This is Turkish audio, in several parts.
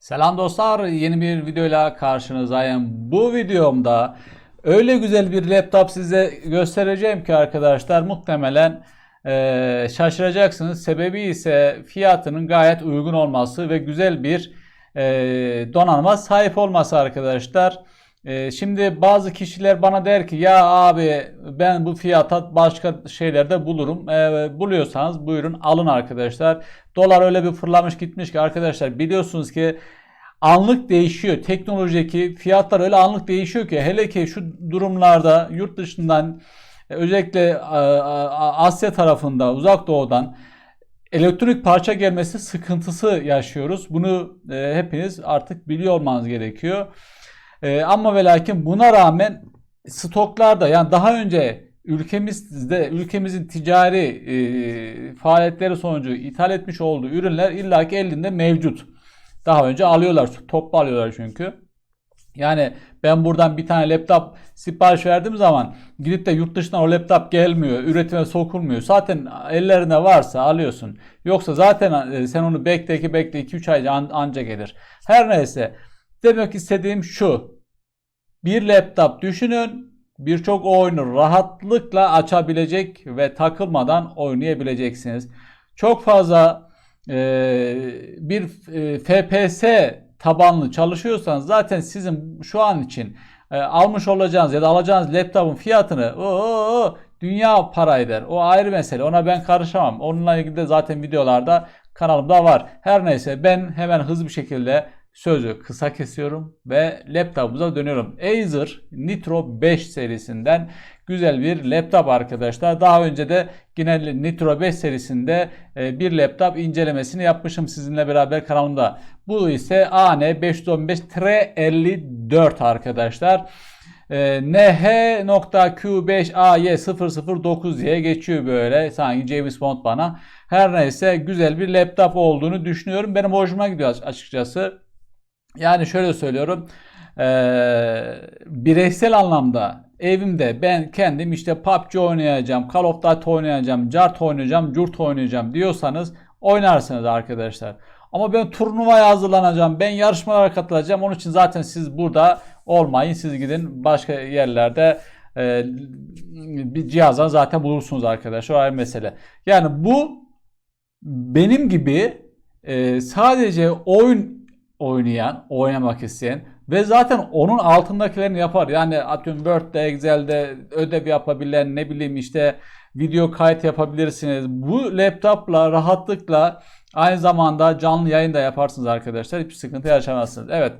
Selam dostlar, yeni bir videoyla karşınızdayım. Bu videomda öyle güzel bir laptop size göstereceğim ki arkadaşlar muhtemelen eee, şaşıracaksınız. Sebebi ise fiyatının gayet uygun olması ve güzel bir eee donanıma sahip olması arkadaşlar. Eee, şimdi bazı kişiler bana der ki ya abi ben bu fiyata başka şeylerde bulurum. Eee, buluyorsanız buyurun alın arkadaşlar. Dolar öyle bir fırlamış gitmiş ki arkadaşlar biliyorsunuz ki anlık değişiyor. Teknolojideki fiyatlar öyle anlık değişiyor ki hele ki şu durumlarda yurt dışından e, özellikle e, Asya tarafında uzak doğudan elektronik parça gelmesi sıkıntısı yaşıyoruz. Bunu e, hepiniz artık biliyor olmanız gerekiyor. E, ama ve lakin buna rağmen stoklarda yani daha önce ülkemizde ülkemizin ticari e, faaliyetleri sonucu ithal etmiş olduğu ürünler illaki elinde mevcut. Daha önce alıyorlar, toplu alıyorlar çünkü. Yani ben buradan bir tane laptop sipariş verdiğim zaman gidip de yurt dışından o laptop gelmiyor, üretime sokulmuyor. Zaten ellerinde varsa alıyorsun. Yoksa zaten e, sen onu bekle ki bekle 2-3 ay an- anca gelir. Her neyse demek istediğim şu. Bir laptop düşünün. Birçok oyunu rahatlıkla açabilecek ve takılmadan oynayabileceksiniz. Çok fazla e, bir e, FPS tabanlı çalışıyorsanız zaten sizin şu an için e, almış olacağınız ya da alacağınız laptopun fiyatını o, dünya para eder. O ayrı mesele. Ona ben karışamam. Onunla ilgili de zaten videolarda kanalımda var. Her neyse ben hemen hızlı bir şekilde sözü kısa kesiyorum ve laptopumuza dönüyorum. Acer Nitro 5 serisinden güzel bir laptop arkadaşlar. Daha önce de yine Nitro 5 serisinde e, bir laptop incelemesini yapmışım sizinle beraber kanalımda. Bu ise AN 515-54 arkadaşlar. E, NH.Q5AY009 diye geçiyor böyle sanki James Bond bana. Her neyse güzel bir laptop olduğunu düşünüyorum. Benim hoşuma gidiyor açıkçası. Yani şöyle söylüyorum. bireysel anlamda evimde ben kendim işte PUBG oynayacağım, Call of Duty oynayacağım, Cart oynayacağım, Curt oynayacağım diyorsanız oynarsınız arkadaşlar. Ama ben turnuvaya hazırlanacağım, ben yarışmalara katılacağım. Onun için zaten siz burada olmayın. Siz gidin başka yerlerde bir cihazdan zaten bulursunuz arkadaşlar. O ayrı mesele. Yani bu benim gibi sadece oyun oynayan, oynamak isteyen ve zaten onun altındakilerini yapar. Yani atıyorum Word'de, Excel'de ödev yapabilen, ne bileyim işte video kayıt yapabilirsiniz. Bu laptopla rahatlıkla aynı zamanda canlı yayın da yaparsınız arkadaşlar. Hiçbir sıkıntı yaşamazsınız. Evet.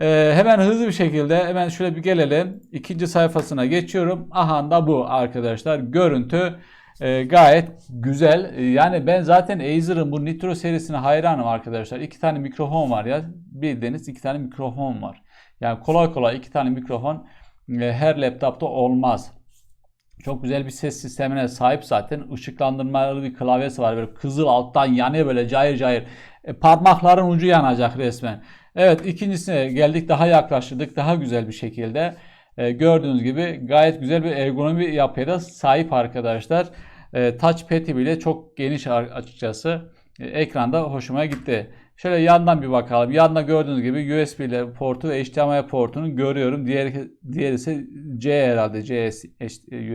Ee, hemen hızlı bir şekilde hemen şöyle bir gelelim. İkinci sayfasına geçiyorum. Aha da bu arkadaşlar. Görüntü e, gayet güzel. E, Yani ben zaten Acer'ın bu Nitro serisine hayranım arkadaşlar. İki tane mikrofon var ya. Bildiğiniz iki tane mikrofon var. Yani kolay kolay iki tane mikrofon e, her laptopta olmaz. Çok güzel bir ses sistemine sahip zaten. Işıklandırmalı bir klavyesi var. Böyle kızıl alttan yanıyor böyle cayır cayır. E, parmakların ucu yanacak resmen. Evet ikincisine geldik. Daha yaklaştırdık. Daha güzel bir şekilde. E, gördüğünüz gibi gayet güzel bir ergonomi yapıya da sahip arkadaşlar. E, touchpad'i bile çok geniş açıkçası. E, ekranda hoşuma gitti. Şöyle yandan bir bakalım. Yanda gördüğünüz gibi USB ile portu ve HDMI portunu görüyorum. Diğer diğer ise C herhalde C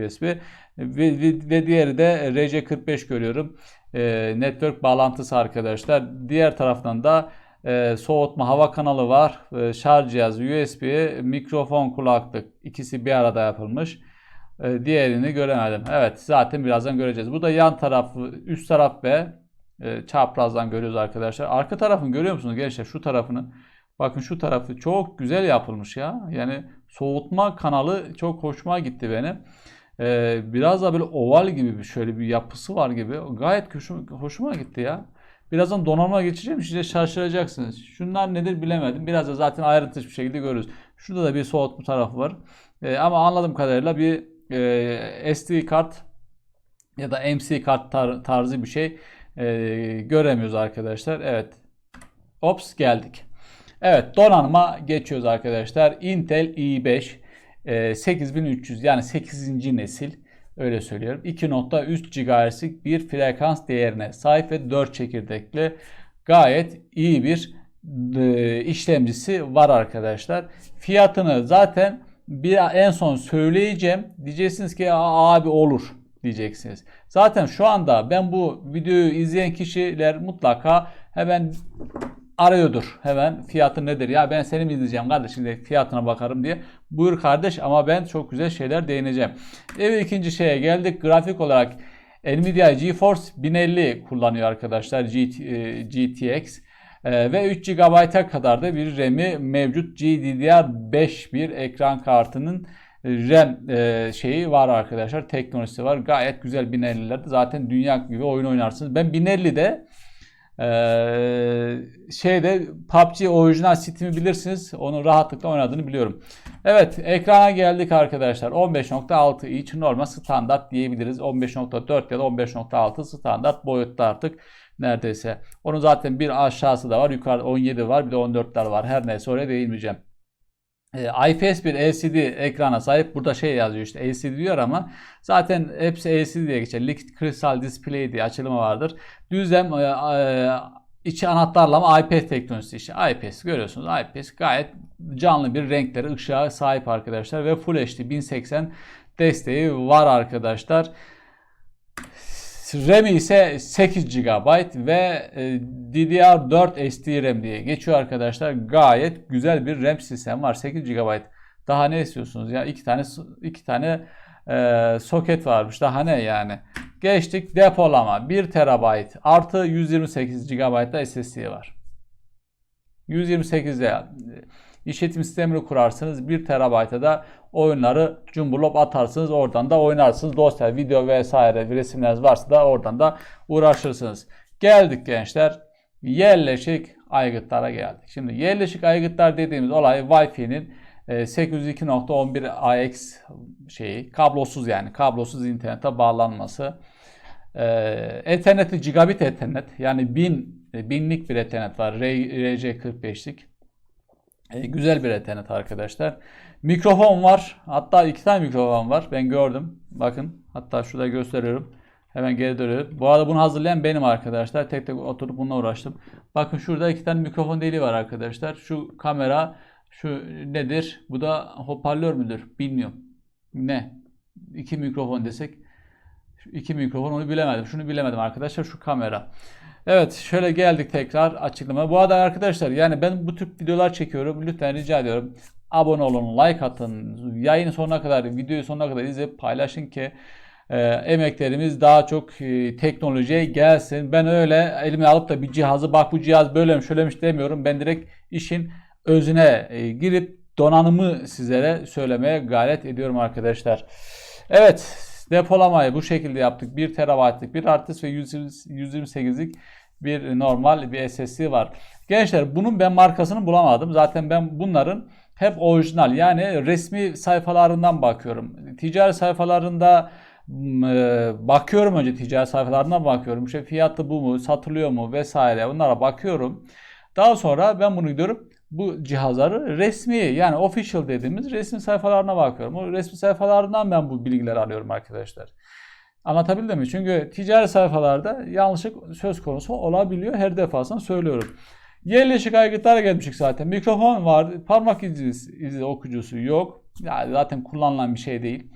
USB ve, ve, ve diğeri de RC45 görüyorum. E, network bağlantısı arkadaşlar. Diğer taraftan da e, soğutma hava kanalı var. E, şarj cihazı USB, mikrofon kulaklık ikisi bir arada yapılmış. E, diğerini göremedim. Evet zaten birazdan göreceğiz. Bu da yan tarafı, üst taraf ve e, çaprazdan görüyoruz arkadaşlar. Arka tarafını görüyor musunuz gençler? Şu tarafını. Bakın şu tarafı çok güzel yapılmış ya. Yani soğutma kanalı çok hoşuma gitti benim. E, biraz da böyle oval gibi bir şöyle bir yapısı var gibi. Gayet hoşuma gitti ya. Birazdan donanıma geçeceğim. Size şaşıracaksınız. Şunlar nedir bilemedim. Biraz da zaten ayrıntılı bir şekilde görürüz. Şurada da bir soğutma tarafı var. E, ama anladığım kadarıyla bir e, SD kart ya da MC kart tar- tarzı bir şey e, göremiyoruz arkadaşlar. Evet. Ops geldik. Evet donanıma geçiyoruz arkadaşlar. Intel i5 e, 8300 yani 8. nesil öyle söylüyorum. 2.3 GHz'lik bir frekans değerine sahip ve 4 çekirdekli gayet iyi bir e, işlemcisi var arkadaşlar. Fiyatını zaten bir en son söyleyeceğim. Diyeceksiniz ki "Aa, abi olur diyeceksiniz. Zaten şu anda ben bu videoyu izleyen kişiler mutlaka hemen arıyordur. Hemen fiyatı nedir? Ya ben seni mi izleyeceğim kardeşim de fiyatına bakarım diye. Buyur kardeş ama ben çok güzel şeyler değineceğim. Evet ikinci şeye geldik. Grafik olarak Nvidia GeForce 1050 kullanıyor arkadaşlar GT, e, GTX. E, ve 3 GB'a kadar da bir RAM'i mevcut GDDR5 bir ekran kartının RAM e, şeyi var arkadaşlar. Teknolojisi var. Gayet güzel 1050'lerde. Zaten dünya gibi oyun oynarsınız. Ben 1050'de ee, şeyde PUBG orijinal Steam'i bilirsiniz. Onu rahatlıkla oynadığını biliyorum. Evet ekrana geldik arkadaşlar. 15.6 inç normal standart diyebiliriz. 15.4 ya da 15.6 standart boyutta artık neredeyse. Onun zaten bir aşağısı da var. Yukarıda 17 var bir de 14'ler var. Her neyse oraya değinmeyeceğim. E, IPS bir LCD ekrana sahip. Burada şey yazıyor işte LCD diyor ama zaten hepsi LCD diye geçer. Liquid Crystal Display diye açılımı vardır. Düzlem e, e, içi anahtarlama IPS teknolojisi işte. IPS görüyorsunuz. IPS gayet canlı bir renkleri, ışığa sahip arkadaşlar ve Full HD 1080 desteği var arkadaşlar. RAM ise 8 GB ve e, DDR4 SD RAM diye geçiyor arkadaşlar. Gayet güzel bir RAM sistemi var. 8 GB. Daha ne istiyorsunuz ya? iki tane iki tane e, soket varmış. Daha ne yani? Geçtik depolama 1 TB artı 128 GB da SSD var. 128'de işletim sistemini kurarsınız. 1 TB'a da oyunları cumbulop atarsınız. Oradan da oynarsınız. Dosya, video vesaire resimleriniz varsa da oradan da uğraşırsınız. Geldik gençler. Yerleşik aygıtlara geldik. Şimdi yerleşik aygıtlar dediğimiz olay Wi-Fi'nin 802.11 AX şeyi kablosuz yani kablosuz internete bağlanması. Ee, Ethernet'i gigabit Ethernet yani 1000 binlik bir Ethernet var. RC45'lik. E, güzel bir Ethernet arkadaşlar. Mikrofon var. Hatta iki tane mikrofon var. Ben gördüm. Bakın. Hatta şurada gösteriyorum. Hemen geri dönüyorum. Bu arada bunu hazırlayan benim arkadaşlar. Tek tek oturup bununla uğraştım. Bakın şurada iki tane mikrofon deliği var arkadaşlar. Şu kamera şu nedir? Bu da hoparlör müdür? Bilmiyorum. Ne? İki mikrofon desek. Şu iki mikrofon onu bilemedim. Şunu bilemedim arkadaşlar. Şu kamera. Evet şöyle geldik tekrar açıklama. Bu arada arkadaşlar yani ben bu tür videolar çekiyorum. Lütfen rica ediyorum. Abone olun, like atın. Yayın sonuna kadar, videoyu sonuna kadar izleyip paylaşın ki e, emeklerimiz daha çok e, teknolojiye gelsin. Ben öyle elime alıp da bir cihazı bak bu cihaz böylemiş şöylemiş demiyorum. Ben direkt işin özüne e, girip donanımı sizlere söylemeye gayret ediyorum arkadaşlar. Evet depolamayı bu şekilde yaptık. 1 terabaytlık bir artist ve 128'lik bir normal bir SSD var. Gençler bunun ben markasını bulamadım. Zaten ben bunların hep orijinal yani resmi sayfalarından bakıyorum. Ticari sayfalarında e, bakıyorum önce ticari sayfalarından bakıyorum. İşte fiyatı bu mu, satılıyor mu vesaire bunlara bakıyorum. Daha sonra ben bunu gidiyorum bu cihazları resmi yani official dediğimiz resmi sayfalarına bakıyorum. O resmi sayfalarından ben bu bilgileri alıyorum arkadaşlar. Anlatabildim mi? Çünkü ticari sayfalarda yanlışlık söz konusu olabiliyor. Her defasında söylüyorum. Yerleşik aygıtlara gelmişik zaten. Mikrofon var. Parmak izi, izi okuyucusu yok. Yani zaten kullanılan bir şey değil.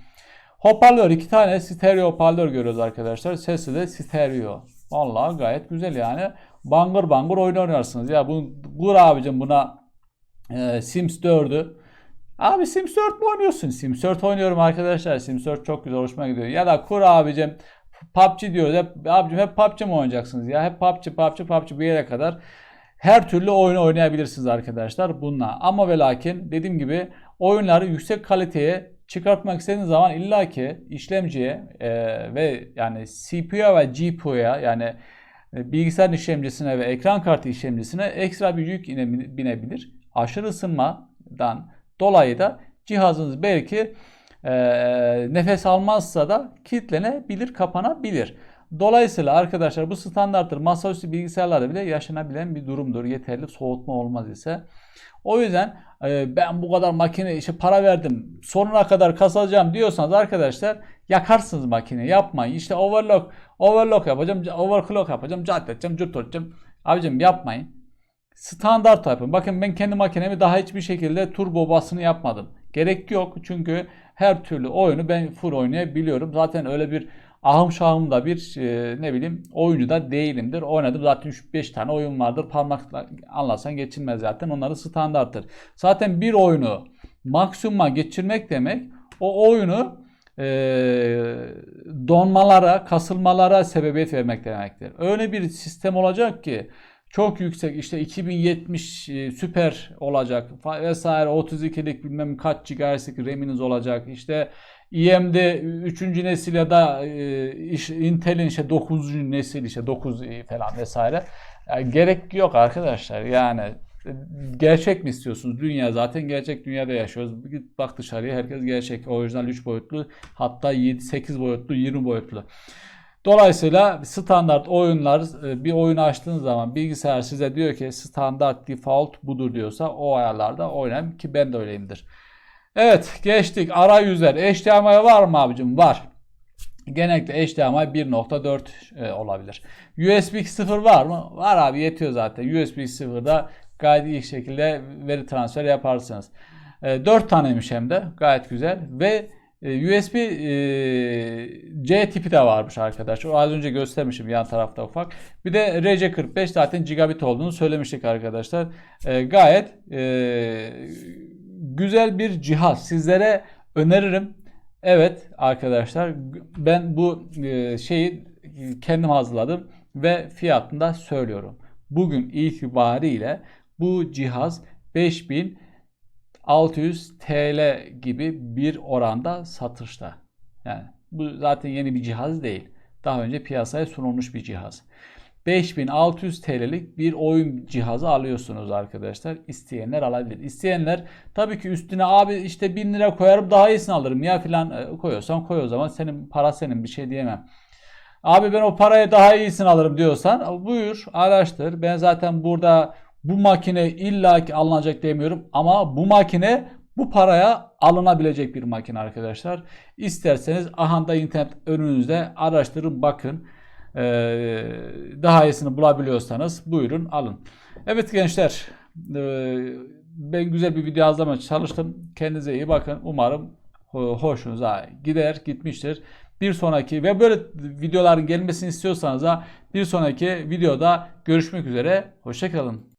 Hoparlör iki tane stereo hoparlör görüyoruz arkadaşlar. Sesi de stereo. Vallahi gayet güzel yani. Bangır bangır oyun oynarsınız. Ya bu kur abicim buna e, Sims 4'ü. Abi Sims 4 mu oynuyorsun? Sims 4 oynuyorum arkadaşlar. Sims 4 çok güzel hoşuma gidiyor. Ya da kur abicim PUBG diyoruz. Hep, abicim hep PUBG mi oynayacaksınız ya? Hep PUBG, PUBG, PUBG bir yere kadar. Her türlü oyun oynayabilirsiniz arkadaşlar bununla. Ama ve lakin dediğim gibi oyunları yüksek kaliteye çıkartmak istediğiniz zaman illaki işlemciye e, ve yani CPU'ya ve GPU'ya yani e, bilgisayar işlemcisine ve ekran kartı işlemcisine ekstra bir yük binebilir. Aşırı ısınmadan dolayı da cihazınız belki e, nefes almazsa da kilitlenebilir, kapanabilir. Dolayısıyla arkadaşlar bu standarttır. Masaüstü bilgisayarlarda bile yaşanabilen bir durumdur. Yeterli soğutma olmaz ise. O yüzden e, ben bu kadar makine işe para verdim sonuna kadar kasacağım diyorsanız arkadaşlar yakarsınız makine yapmayın. İşte overlock overlock yapacağım overclock yapacağım cat edeceğim cürt edeceğim. Abicim yapmayın. Standart yapın. Bakın ben kendi makinemi daha hiçbir şekilde turbo basını yapmadım. Gerek yok çünkü her türlü oyunu ben full oynayabiliyorum. Zaten öyle bir ahım şahım da bir e, ne bileyim oyuncu da değilimdir. Oynadım zaten 3-5 tane oyun vardır. Parmakla anlasan geçilmez zaten. Onları standarttır. Zaten bir oyunu maksimuma geçirmek demek o oyunu e, donmalara, kasılmalara sebebiyet vermek demektir. Öyle bir sistem olacak ki çok yüksek işte 2070 e, süper olacak vesaire 32'lik bilmem kaç GHz'lik RAM'iniz olacak. İşte AMD 3. nesil ya da e, Intel'in işte 9. nesil işte 9 falan vesaire. Yani gerek yok arkadaşlar. Yani e, gerçek mi istiyorsunuz? Dünya zaten gerçek dünyada yaşıyoruz. Git bak dışarıya herkes gerçek. Orijinal 3 boyutlu hatta 7 8 boyutlu 20 boyutlu. Dolayısıyla standart oyunlar e, bir oyun açtığınız zaman bilgisayar size diyor ki standart default budur diyorsa o ayarlarda oynayın ki ben de öyleyimdir. Evet geçtik arayüzler. HDMI var mı abicim? Var. Genellikle HDMI 1.4 e, olabilir. USB 2.0 var mı? Var abi yetiyor zaten. USB 2.0'da gayet iyi şekilde veri transfer yaparsınız. E, 4 taneymiş hem de gayet güzel ve e, USB e, C tipi de varmış arkadaşlar. Az önce göstermişim yan tarafta ufak. Bir de RC45 zaten gigabit olduğunu söylemiştik arkadaşlar. E, gayet e, güzel bir cihaz. Sizlere öneririm. Evet arkadaşlar ben bu e, şeyi kendim hazırladım ve fiyatını da söylüyorum. Bugün itibariyle bu cihaz 5600 TL gibi bir oranda satışta. Yani bu zaten yeni bir cihaz değil. Daha önce piyasaya sunulmuş bir cihaz. 5600 TL'lik bir oyun cihazı alıyorsunuz arkadaşlar. İsteyenler alabilir. İsteyenler tabii ki üstüne abi işte 1000 lira koyarım daha iyisini alırım ya filan e, koyuyorsan koy o zaman senin para senin bir şey diyemem. Abi ben o paraya daha iyisini alırım diyorsan buyur araştır. Ben zaten burada bu makine illaki alınacak demiyorum ama bu makine bu paraya alınabilecek bir makine arkadaşlar. İsterseniz ahanda internet önünüzde araştırın bakın. Ee, daha iyisini bulabiliyorsanız buyurun alın. Evet gençler e, ben güzel bir video hazırlamaya çalıştım. Kendinize iyi bakın. Umarım ho- hoşunuza gider gitmiştir. Bir sonraki ve böyle videoların gelmesini istiyorsanız da bir sonraki videoda görüşmek üzere. Hoşçakalın.